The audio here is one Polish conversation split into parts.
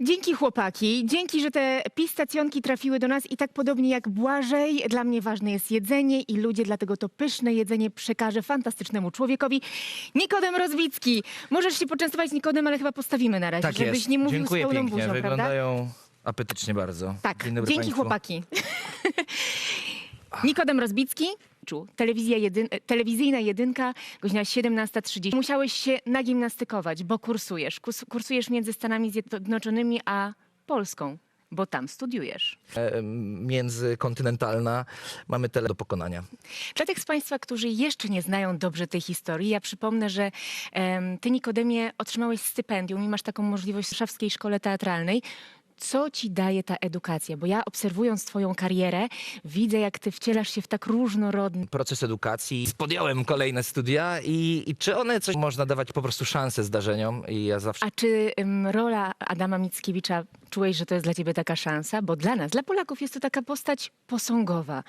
Dzięki chłopaki, dzięki, że te pistacjonki trafiły do nas i tak podobnie jak Błażej, dla mnie ważne jest jedzenie i ludzie, dlatego to pyszne jedzenie przekażę fantastycznemu człowiekowi. Nikodem Rozbicki, możesz się poczęstować Nikodem, ale chyba postawimy na razie, Tak żebyś jest. nie mówił Dziękuję z pełną pięknie. buzią, prawda? Wyglądają apetycznie bardzo. Tak, Dzień dobry dzięki państwu. chłopaki. Nikodem Rozbicki, czu, telewizja jedyn, telewizyjna jedynka, godzina 17.30. Musiałeś się nagimnastykować, bo kursujesz. Kurs, kursujesz między Stanami Zjednoczonymi a Polską, bo tam studiujesz. E, Międzykontynentalna. Mamy tyle do pokonania. Dla tych z Państwa, którzy jeszcze nie znają dobrze tej historii, ja przypomnę, że em, Ty, Nikodemie, otrzymałeś stypendium i masz taką możliwość w Warszawskiej Szkole Teatralnej. Co ci daje ta edukacja? Bo ja obserwując Twoją karierę, widzę, jak Ty wcielasz się w tak różnorodny Proces edukacji. Podjąłem kolejne studia i, i czy one coś można dawać po prostu szansę zdarzeniom i ja zawsze A czy ym, rola Adama Mickiewicza czułeś, że to jest dla ciebie taka szansa? Bo dla nas, dla Polaków jest to taka postać posągowa.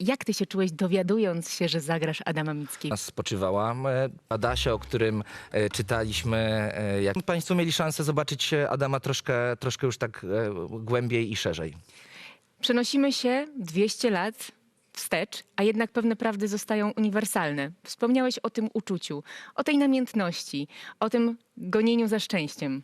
Jak ty się czułeś dowiadując się, że zagrasz Adama Mickiewicza? nas spoczywałam. E, Adasia, o którym e, czytaliśmy, e, jak państwo mieli szansę zobaczyć e, Adama troszkę, troszkę już tak e, głębiej i szerzej. Przenosimy się 200 lat wstecz, a jednak pewne prawdy zostają uniwersalne. Wspomniałeś o tym uczuciu, o tej namiętności, o tym gonieniu za szczęściem.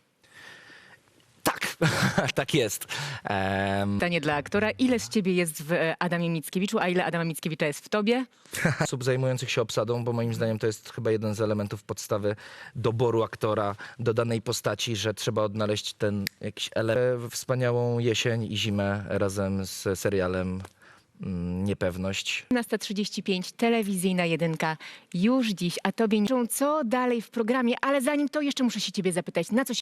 Tak, jest. Em, Pytanie dla aktora, ile z ciebie jest w e, Adamie Mickiewiczu, a ile Adama Mickiewicza jest w tobie? osób zajmujących się obsadą, bo moim zdaniem to jest chyba jeden z elementów podstawy doboru aktora do danej postaci, że trzeba odnaleźć ten jakiś element. Wspaniałą jesień i zimę razem z serialem mm, Niepewność. 17.35, telewizyjna jedynka, już dziś, a tobie co dalej w programie, ale zanim to jeszcze muszę się ciebie zapytać, na co się